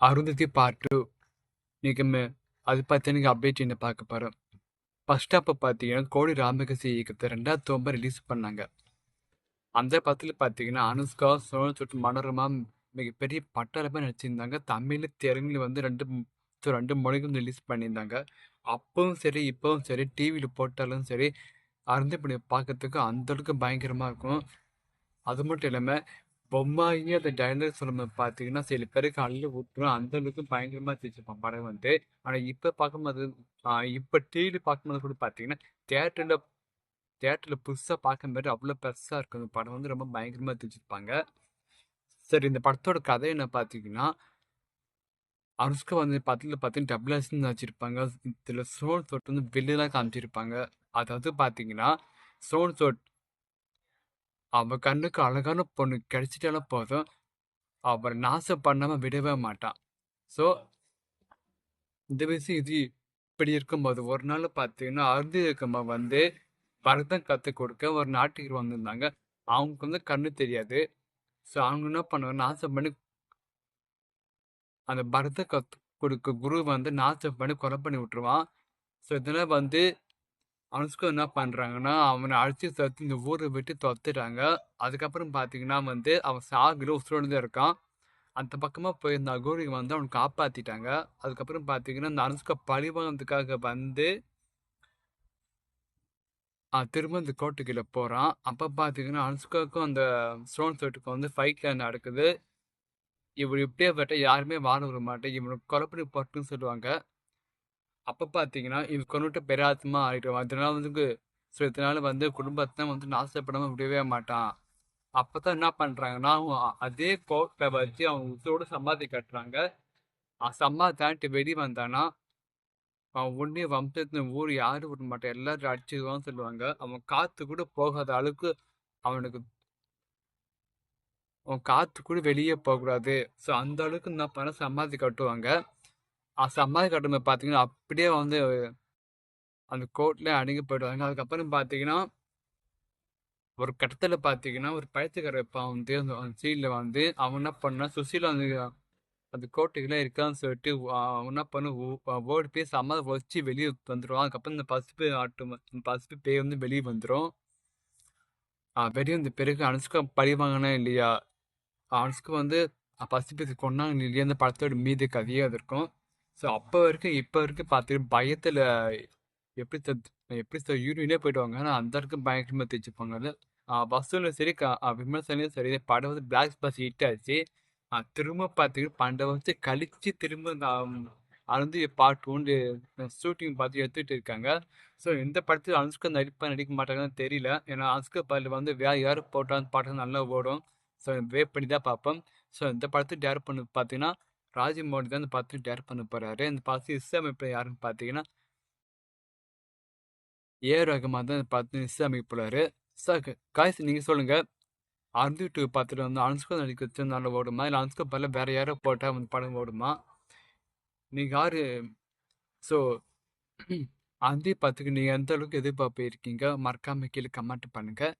Arundhati part two இன்னைக்கு அது பார்த்தீங்கன்னா அப்டேட் என்ன பார்க்க போகிறோம் ஃபஸ்ட் அப்போ பார்த்தீங்கன்னா கோடி ராமகசி இயக்கத்தை ரெண்டாவது ஒன்பது ரிலீஸ் பண்ணாங்க. அந்த படத்தில் பார்த்தீங்கன்னா அனுஷ்கா சோழ சுட்டு மனோரமா மிகப்பெரிய பட்டாளமே நடிச்சிருந்தாங்க. தமிழ் தெலுங்குல வந்து ரெண்டு ரெண்டு மொழிகளும் ரிலீஸ் பண்ணியிருந்தாங்க. அப்பவும் சரி இப்போவும் சரி டிவியில் போட்டாலும் சரி அருந்தப்படி பார்க்கறதுக்கு அந்தளவுக்கு பயங்கரமாக இருக்கும். அது மட்டும் இல்லாமல் பொம்மாயி அந்த டைலாக் சொல்லும்போது பார்த்தீங்கன்னா சில பேருக்கு அள்ளி விட்டுரும் அந்த அளவுக்கு பயங்கரமாக தெரிஞ்சுப்பான் படம் வந்து. ஆனால் இப்போ பார்க்கும்போது இப்போ டிவி பார்க்கும்போது கூட பார்த்தீங்கன்னா தேட்டரில் தேட்டரில் புதுசாக பார்க்கும்போது அவ்வளோ பெருசாக இருக்கும். அந்த படம் வந்து ரொம்ப பயங்கரமாக தெரிஞ்சிருப்பாங்க சரி இந்த படத்தோட கதை என்ன பார்த்தீங்கன்னா அனுஷ்கா வந்து படத்தில் பார்த்தீங்கன்னா டபுள் ஆக்ஷன் வச்சுருப்பாங்க இதில் சோன் சோட் வந்து வெளியெல்லாம் காமிச்சிருப்பாங்க. அதாவது பார்த்தீங்கன்னா சோன் சோட் அவ கண்ணுக்கு அழகான பொண்ணு கிடைச்சிட்டாலும் போதும். அவரை நாசம் பண்ணாமல் விடவே மாட்டான். ஸோ இந்த விஷயம் இது இப்படி இருக்கும்போது ஒரு நாள் பார்த்தீங்கன்னா அருந்தி இருக்கம்மா வந்து பரதம் கற்றுக் கொடுக்க ஒரு நாட்டுக்கு வந்திருந்தாங்க. அவங்களுக்கு வந்து கண்ணு தெரியாது. ஸோ அவங்க என்ன பண்ணுவாங்க நாசம் பண்ணி அந்த பரதம் கற்று கொடுக்க குரு வந்து நாசம் பண்ணி கொலை பண்ணி விட்டுருவான். ஸோ இதெல்லாம் வந்து அனுஷ்கா என்ன பண்ணுறாங்கன்னா அவனை அழைச்சி சேர்த்து இந்த ஊரை விட்டு துரத்துறாங்க அதுக்கப்புறம் பார்த்தீங்கன்னா வந்து அவன் சாகுல உசுரோடு இருக்கான். அந்த பக்கமாக போய் இந்த அகோரி வந்து அவனை காப்பாற்றிட்டாங்க அதுக்கப்புறம் பார்த்தீங்கன்னா இந்த அனுஷ்கா பழிவாங்கிறதுக்காக வந்து திரும்ப இந்த கோட்டைக்குள்ளே போகிறான் அப்போ பார்த்தீங்கன்னா அனுஷ்காவுக்கும் அந்த ஸ்டோன் சோட்டுக்கும் வந்து ஃபைட்டில் நடக்குது. இவர் இப்படியே பட்ட யாருமே வாழ விட மாட்டேன். இவனுக்கு கொலை பண்ணி போட்டுன்னு சொல்லுவாங்க. அப்போ பார்த்தீங்கன்னா இவன் கொண்டுட்டு பெராத்மா ஆகிடுவான் அதனால வந்து ஸோ இதனால வந்து குடும்பத்தை வந்து நாசப்படாமல் விடவே மாட்டான். அப்போ தான் என்ன பண்ணுறாங்கன்னா அவன் அதே கோட்டை வச்சு அவன் உசுரோட சமாதி கட்டுறாங்க. சமாதி தாண்டி வெடி வந்தானா அவன் ஒன்றே வம்சத்தின் ஊர் யாரும் விட மாட்டான். எல்லாரும் அடிச்சிடுவான்னு சொல்லுவாங்க. அவன் காற்று கூட போகாத அளவுக்கு அவனுக்கு அவன் காற்று கூட வெளியே போகக்கூடாது. ஸோ அந்த அளவுக்கு என்ன பண்ண சமாதி கட்டுவாங்க. ஆ கட்டுமை பார்த்தீங்கன்னா அப்படியே வந்து அந்த கோர்ட்லேயே அடங்கி போயிடுவாங்க. அதுக்கப்புறம் பார்த்தீங்கன்னா ஒரு கட்டத்தில் பார்த்தீங்கன்னா ஒரு பழத்துக்காரப்பா வந்து அந்த சீனில் வந்து அவன் என்ன பண்ணா சுசீலா வந்து அந்த கோட்டைக்குள்ளே இருக்கான்னு சொல்லிட்டு அவன் என்ன பண்ண ஓடி போய் சமாதி வச்சு வெளியே வந்துடுவான் அதுக்கப்புறம் இந்த பசுப்பு ஆட்டு பசுப்பு பேய் வந்து வெளியே வந்துடும் வெளியே வந்த பிறகு அனுஷ்கா பழி வாங்கினா இல்லையா? அனுஷ்கா வந்து பசுப்பு கொண்டாங்க இல்லையா? அந்த படத்தோட மீது கதையாக இருக்கும். ஸோ அப்போ வரைக்கும் இப்போ வரைக்கும் பார்த்துட்டு பயத்தில் எப்படி சார் எப்படி சார் யூனியனே போயிடுவாங்க ஆனால் அந்த வரைக்கும் பயங்கரமாக தைச்சிப்பாங்க பஸ்ஸுலையும் சரி க விமர்சனையும் சரி படம் வந்து பிளாக் பஸ் ஹிட் ஆச்சு. திரும்ப பார்த்துக்கிட்டு பன்னெண்டு வருஷம் கழித்து திரும்ப இந்த அழுந்து பார்ட் ஒன்று ஷூட்டிங் பார்த்து எடுத்துகிட்டு இருக்காங்க. ஸோ இந்த படத்தில் அனுஷ்கா நடிப்பா நடிக்க மாட்டாங்கன்னு தெரியல. ஏன்னா அனுஷ்கா பாலில் வந்து வேறு யார் போட்டாலும் பாட்டு நல்லா ஓடும். ஸோ வெயிட் பண்ணி தான் பார்ப்போம் ஸோ இந்த படத்தை டேர் பண்ணி பார்த்தீங்கன்னா ராஜமௌழி தான் அந்த படத்தை டேர் பண்ண போகிறாரு அந்த படத்து இசையமைப்பு யாருன்னு பார்த்தீங்கன்னா ஏ ரகமாக தான் இந்த படத்தை இசையமைக்க போகிறாரு சார் காய்ஸ் நீங்கள் சொல்லுங்கள் அருந்து டூ பார்த்துட்டு வந்து அனுஷ்கா நடிக்க வச்சிருந்தாலும் ஓடுமா? இல்லை அனுஷ்கா பல வேறு யாரோ போட்டால் வந்து படம் ஓடுமா? நீங்கள் யார்? ஸோ அந்த பத்துக்கு நீங்கள் எந்த அளவுக்கு எதிர்பார்ப்பு இருக்கீங்க? மறக்காம கீழே கமெண்ட் பண்ணுங்கள்